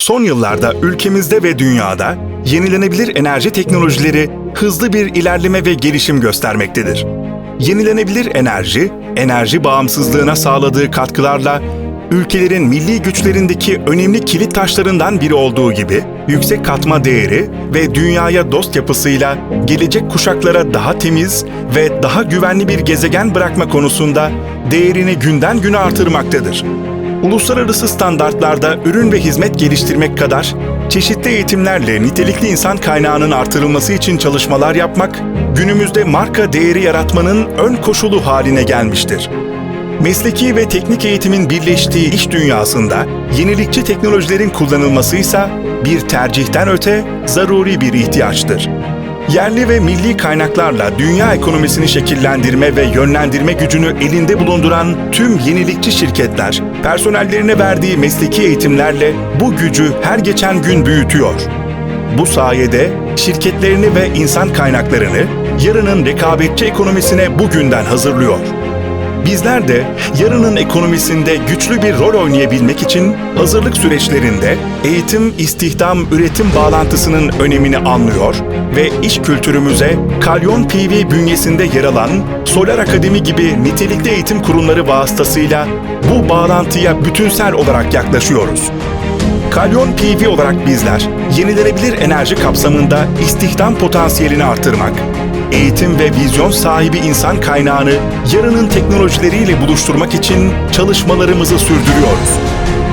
Son yıllarda ülkemizde ve dünyada yenilenebilir enerji teknolojileri hızlı bir ilerleme ve gelişim göstermektedir. Yenilenebilir enerji, enerji bağımsızlığına sağladığı katkılarla ülkelerin milli güçlerindeki önemli kilit taşlarından biri olduğu gibi yüksek katma değeri ve dünyaya dost yapısıyla gelecek kuşaklara daha temiz ve daha güvenli bir gezegen bırakma konusunda değerini günden güne artırmaktadır. Uluslararası standartlarda ürün ve hizmet geliştirmek kadar çeşitli eğitimlerle nitelikli insan kaynağının artırılması için çalışmalar yapmak, günümüzde marka değeri yaratmanın ön koşulu haline gelmiştir. Mesleki ve teknik eğitimin birleştiği iş dünyasında yenilikçi teknolojilerin kullanılması ise bir tercihten öte zaruri bir ihtiyaçtır. Yerli ve milli kaynaklarla dünya ekonomisini şekillendirme ve yönlendirme gücünü elinde bulunduran tüm yenilikçi şirketler, personellerine verdiği mesleki eğitimlerle bu gücü her geçen gün büyütüyor. Bu sayede şirketlerini ve insan kaynaklarını yarının rekabetçi ekonomisine bugünden hazırlıyor. Bizler de yarının ekonomisinde güçlü bir rol oynayabilmek için hazırlık süreçlerinde eğitim, istihdam, üretim bağlantısının önemini anlıyor ve iş kültürümüze Kalyon PV bünyesinde yer alan Solar Akademi gibi nitelikli eğitim kurumları vasıtasıyla bu bağlantıya bütünsel olarak yaklaşıyoruz. Kalyon PV olarak bizler, yenilenebilir enerji kapsamında istihdam potansiyelini artırmak, eğitim ve vizyon sahibi insan kaynağını yarının teknolojileriyle buluşturmak için çalışmalarımızı sürdürüyoruz.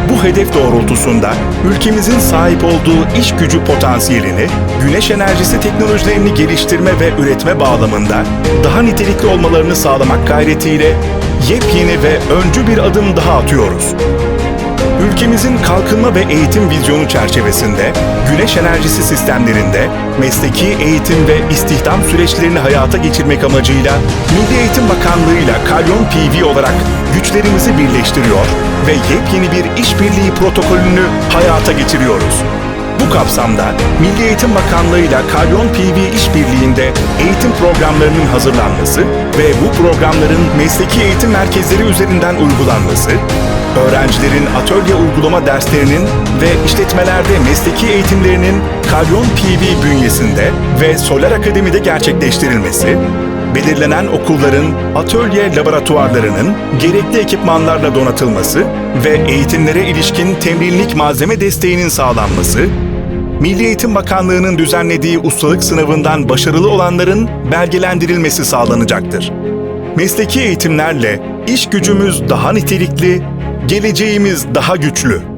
Bu hedef doğrultusunda ülkemizin sahip olduğu iş gücü potansiyelini, güneş enerjisi teknolojilerini geliştirme ve üretme bağlamında daha nitelikli olmalarını sağlamak gayretiyle yepyeni ve öncü bir adım daha atıyoruz. Ülkemizin kalkınma ve eğitim vizyonu çerçevesinde güneş enerjisi sistemlerinde mesleki eğitim ve istihdam süreçlerini hayata geçirmek amacıyla Milli Eğitim Bakanlığı ile Kalyon PV olarak güçlerimizi birleştiriyor ve yepyeni bir işbirliği protokolünü hayata geçiriyoruz. Bu kapsamda Milli Eğitim Bakanlığı ile Kalyon PV işbirliğinde eğitim programlarının hazırlanması ve bu programların mesleki eğitim merkezleri üzerinden uygulanması, öğrencilerin atölye uygulama derslerinin ve işletmelerde mesleki eğitimlerinin Kalyon PV bünyesinde ve Solar Akademi'de gerçekleştirilmesi, belirlenen okulların atölye laboratuvarlarının gerekli ekipmanlarla donatılması ve eğitimlere ilişkin temrinlik malzeme desteğinin sağlanması, Milli Eğitim Bakanlığı'nın düzenlediği ustalık sınavından başarılı olanların belgelendirilmesi sağlanacaktır. Mesleki eğitimlerle iş gücümüz daha nitelikli, geleceğimiz daha güçlü.